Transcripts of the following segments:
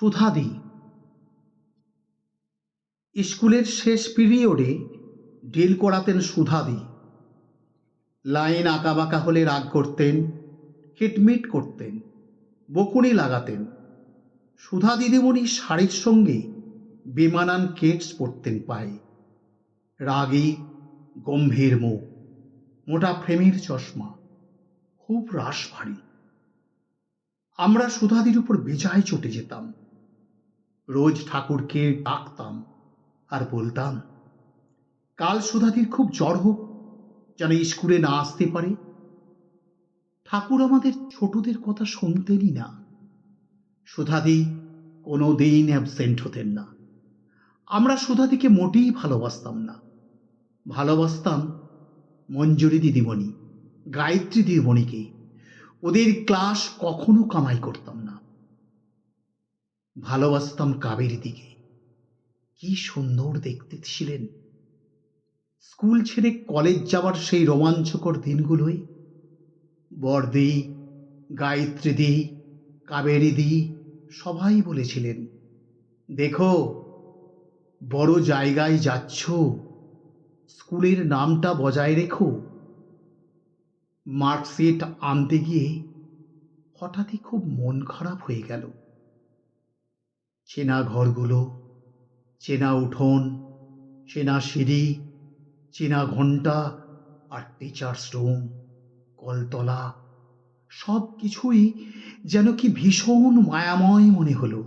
সুধাদি স্কুলের শেষ পিরিয়ডে ডিল করাতেন সুধাদি লাইন আঁকাবাঁকা হলে রাগ করতেন হিটমিট করতেন, বকুনি লাগাতেন। সুধা দিদিমণি শাড়ির সঙ্গে বেমানান কেটস পরতেন পায়ে। রাগী, গম্ভীর মুখ, মোটা ফ্রেমের চশমা, খুব রাস ভারী আমরা সুধাদির উপর বেজায় চটে যেতাম। রোজ ঠাকুরকে ডাকতাম আর বলতাম, কাল সুধাদির খুব জ্বর হোক, যেন স্কুলে না আসতে পারে। ঠাকুর আমাদের ছোটদের কথা শুনতেনই না। সুধাদি কোনো দিন অ্যাবসেন্ট হতেন না। আমরা সুধাদিকে মোটেই ভালোবাসতাম না। ভালোবাসতাম মঞ্জুরি দিদিমণি, গায়ত্রী দিদিমণিকে। ওদের ক্লাস কখনো কামাই করতাম না। ভালোবাসতাম কাবেরী দিকে। কি সুন্দর দেখতে ছিলেন। স্কুল ছেড়ে কলেজ যাওয়ার সেই রোমাঞ্চকর দিনগুলোয় বরদি গায়ত্রী দি কাবেরী দি সবাই বলেছিলেন, দেখো, বড় জায়গায় যাচ্ছ, স্কুলের নামটা বজায় রেখো। মার্কশিট আনতে গিয়ে হঠাৎই খুব মন খারাপ হয়ে গেল। চেনা ঘরগুলো, চেনা উঠোন, চেনা সিঁড়ি, চেনা ঘণ্টা আর টিচার্স রুম, কলতলা সব কিছুই যেন কি ভীষণ মায়াময় মনে হলো।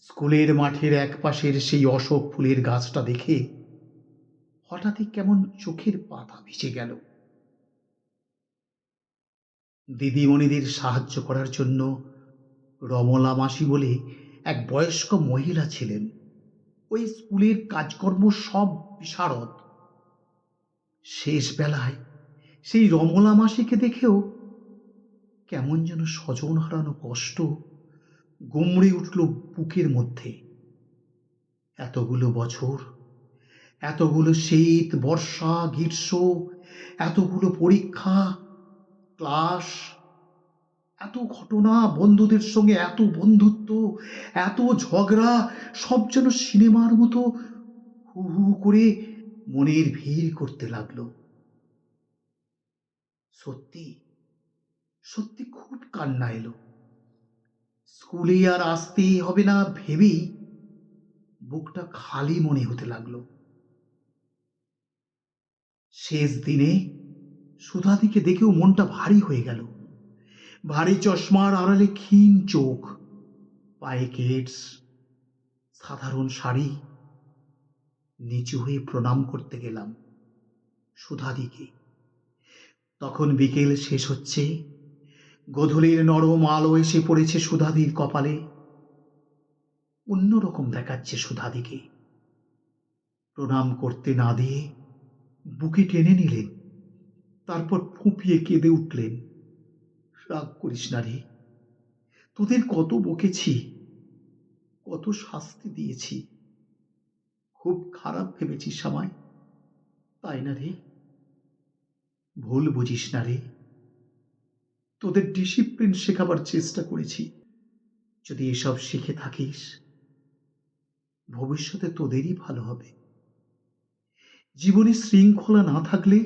স্কুলের মাঠের এক পাশের সেই অশোক ফুলের গাছটা দেখে হঠাৎই কেমন চোখের পাতা ভিজে গেল। দিদিমণিদের সাহায্য করার জন্য রমলা মাসি বলে এক বয়স্ক মহিলা ছিলেন। ওই স্কুলের কাজকর্ম সব বিশারদ। শেষ বেলায় সেই রমলা মাসিকে দেখেও কেমন যেন স্বজন হারানো কষ্ট গুমড়ে উঠল বুকের মধ্যে। এতগুলো বছর, এতগুলো শীত, বর্ষা, গ্রীষ্ম, এতগুলো পরীক্ষা, ক্লাস এত ঘটনা, বন্ধুদের সঙ্গে এত বন্ধুত্ব, এত ঝগড়া, সব যেন সিনেমার মতো হু হু করে মনের ভিড় করতে লাগল। সত্যি সত্যি খুব কান্না এলো। স্কুলে আর আসতে হবে না ভেবেই বুকটা খালি মনে হতে লাগল। শেষ দিনে সুধাদিকে দেখেও মনটা ভারী হয়ে গেল। ভারী চশমার আড়ালে ক্ষীণ চোখ, পায়ে কেটস সাধারণ শাড়ি। নিচু হয়ে প্রণাম করতে গেলাম সুধাদিকে। তখন বিকেল শেষ হচ্ছে। গধূলির নরম আলো এসে পড়েছে সুধাদির কপালে। অন্যরকম দেখাচ্ছে সুধাদিকে। প্রণাম করতে না দিয়ে বুকে টেনে নিলেন, তারপর ফুঁপিয়ে কেঁদে উঠলেন। রাগ করিস না রে। তোদের কত বকেছি, কত শাস্তি দিয়েছি। খুব খারাপ ভেবেছিস আমায়, তাই না রে? ভুল বুঝিস না রে। তোদের ডিসিপ্লিন শেখাবার চেষ্টা করেছি। যদি এসব শিখে থাকিস, ভবিষ্যতে তোদেরই ভালো হবে। জীবনে শৃঙ্খলা না থাকলে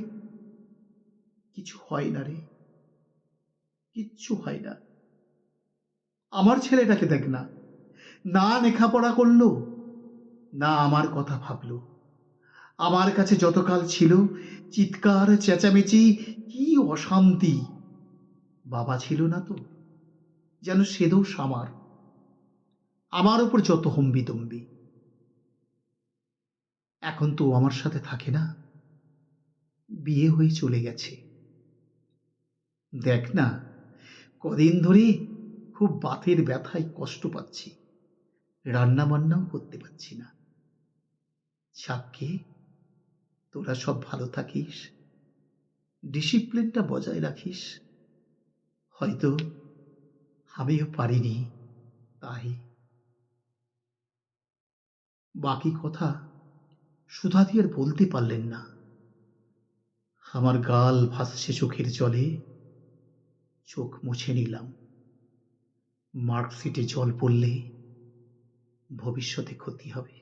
কিছু হয় না রে। কিচ্ছু হয় না। আমার ছেলেটাকে দেখ না। না লেখাপড়া করল, না আমার কথা ভাবলো। আমার কাছে যতকাল ছিল চিৎকার, চেঁচামেচি, কি অশান্তি। বাবা ছিল না তো, যেন সে দোষ আমার। আমার উপর যত হম্বি তম্বি এখন তো আমার সাথে থাকে না। বিয়ে হয়ে চলে গেছে। দেখ না কদিন ধরে খুব বাতের ব্যথায় কষ্ট পাচ্ছি। রান্না বান্নাও করতে পারছি না। সাক্ষী তোরা সব ভালো থাকিস। ডিসিপ্লিনটা বজায় রাখিস। হয়তো আমিও পারিনি, তাই। বাকি কথা সুধাদি আর বলতে পারলেন না। আমার গাল ভাসছে চোখের জলে। চোখ মুছে নিলাম। মার্কশিটে জল পড়লে ভবিষ্যতে ক্ষতি হবে।